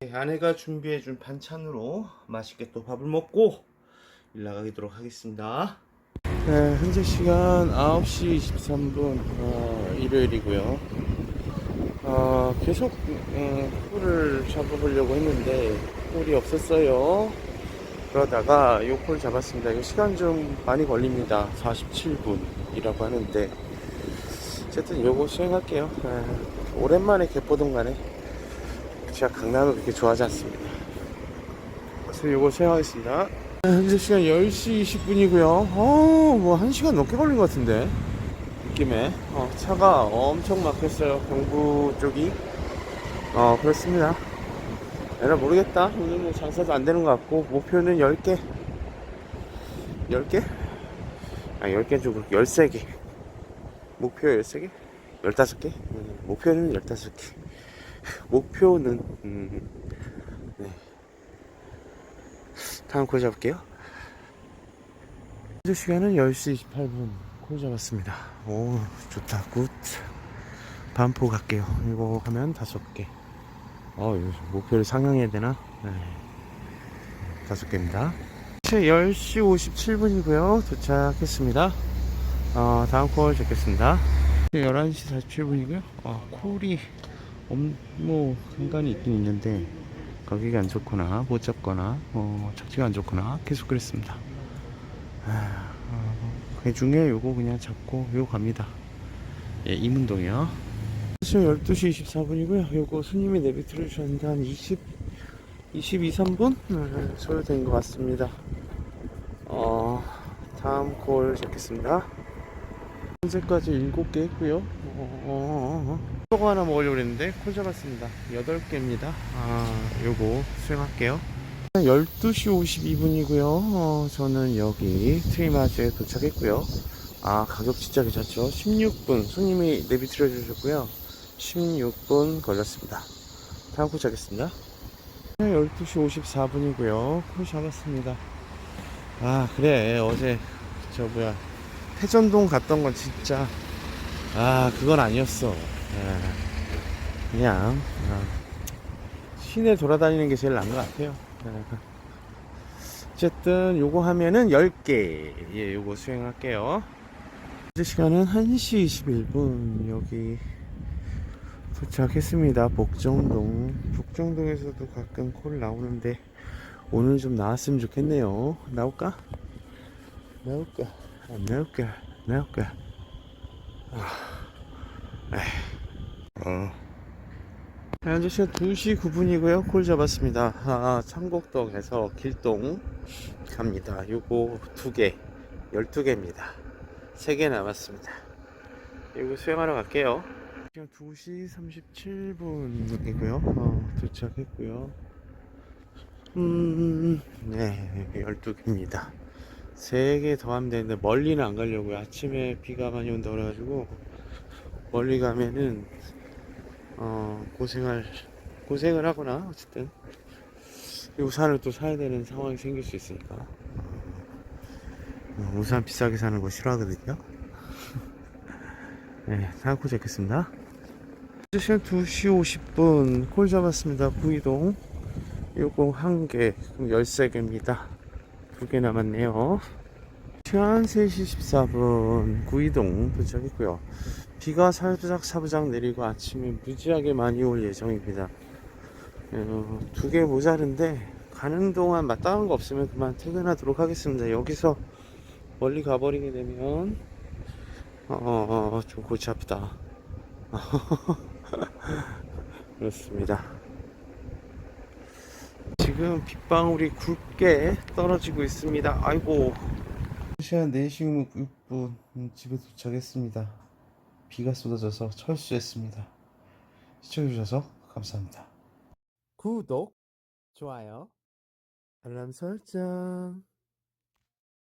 네, 아내가 준비해준 반찬으로 맛있게 또 밥을 먹고 일 나가도록 하겠습니다. 네, 현재 시간 9시 23분 어, 일요일이고요. 어, 계속 음, 콜을 잡아보려고 했는데 콜이 없었어요. 그러다가 요콜 잡았습니다. 이거 시간 좀 많이 걸립니다. 47분이라고 하는데 어쨌든 요거 수행할게요. 네, 오랜만에 개포동 가네. 제가 강남을 그렇게 좋아하지 않습니다. 그래서 요거 수행하겠습니다. 현재 시간 10시 20분이고요. 어, 뭐 1시간 넘게 걸린 것 같은데. 느낌에. 어, 차가 엄청 막혔어요. 경부 쪽이. 어, 그렇습니다. 내가 모르겠다. 오늘 뭐 장사도 안 되는 것 같고, 목표는 10개. 10개? 아, 10개 좀 그렇게 13개. 목표 13개? 15개? 음, 목표는 15개. 목표는, 음, 네. 다음 콜 잡을게요. 현재 시간은 10시 28분. 콜 잡았습니다. 오, 좋다. 굿. 반포 갈게요. 이거 하면 다섯 개. 어, 목표를 상향해야 되나? 네. 다섯 개입니다. 10시 57분이고요. 도착했습니다. 어, 다음 콜 잡겠습니다. 11시 47분이고요. 어, 콜이 없, 뭐, 간간히 있긴 있는데, 가격이 안 좋거나, 못 잡거나, 어, 착지가 안 좋거나, 계속 그랬습니다. 아, 어, 그 중에 요거 그냥 잡고, 요거 갑니다. 예, 이문동이요. 지금 12시 24분이고요. 요거 손님이 내비트를 주셨는데, 한 20, 22, 3분? 네, 소요된 것 같습니다. 어, 다음 콜 잡겠습니다. 현재까지 7개 했고요. 어, 어, 어. 또 하나 먹으려고 그랬는데 콜 잡았습니다. 8개입니다. 아, 요거 수행할게요. 12시 52분이고요. 어, 저는 여기 트리마즈에 도착했고요. 아, 가격 진짜 괜찮죠? 16분. 손님이 내비 틀어주셨고요. 16분 걸렸습니다. 다음 콜 잡겠습니다. 12시 54분이고요. 콜 잡았습니다. 아, 그래. 어제, 저 뭐야. 태전동 갔던 건 진짜, 아, 그건 아니었어. 예. 그냥, 어, 시내 돌아다니는 게 제일 나은 것 같아요. 예. 어쨌든, 요거 하면은 10개. 예, 요거 수행할게요. 현재 시간은 1시 21분. 여기 도착했습니다. 복정동. 복정동에서도 가끔 콜 나오는데, 오늘 좀 나왔으면 좋겠네요. 나올까? 나올까? 안 나올까? 나올까? 아. 어. 현재 시간 2시 9분이고요. 콜 잡았습니다. 아, 창곡동에서 길동 갑니다. 요거 두 개, 12개입니다. 3개 남았습니다. 요거 수행하러 갈게요. 지금 2시 37분이고요. 어, 도착했고요. 음, 네, 12개입니다. 3개 더 하면 되는데 멀리는 안 가려고요. 아침에 비가 많이 온다 그래가지고 멀리 가면은 어 고생할 고생을 하거나 어쨌든 이 우산을 또 사야 되는 상황이 생길 수 있으니까 어, 우산 비싸게 사는 거 싫어하거든요. 네, 콜 잡겠습니다. 시간 2시 50분 콜 잡았습니다. 구이동 요거 한 개, 그럼 13개입니다. 두 개 남았네요. 시간 3시 14분 구이동 도착했고요. 비가 살짝 사부작 내리고 아침에 무지하게 많이 올 예정입니다. 어, 두개 모자른데 가는 동안 마땅한 거 없으면 그만 퇴근하도록 하겠습니다. 여기서 멀리 가버리게 되면 어, 어, 어, 좀 골치 아프다. 그렇습니다. 지금 빗방울이 굵게 떨어지고 있습니다. 아이고. 시간 4시 6분 집에 도착했습니다. 비가 쏟아져서 철수했습니다. 시청해주셔서 감사합니다. 구독, 좋아요, 알람 설정.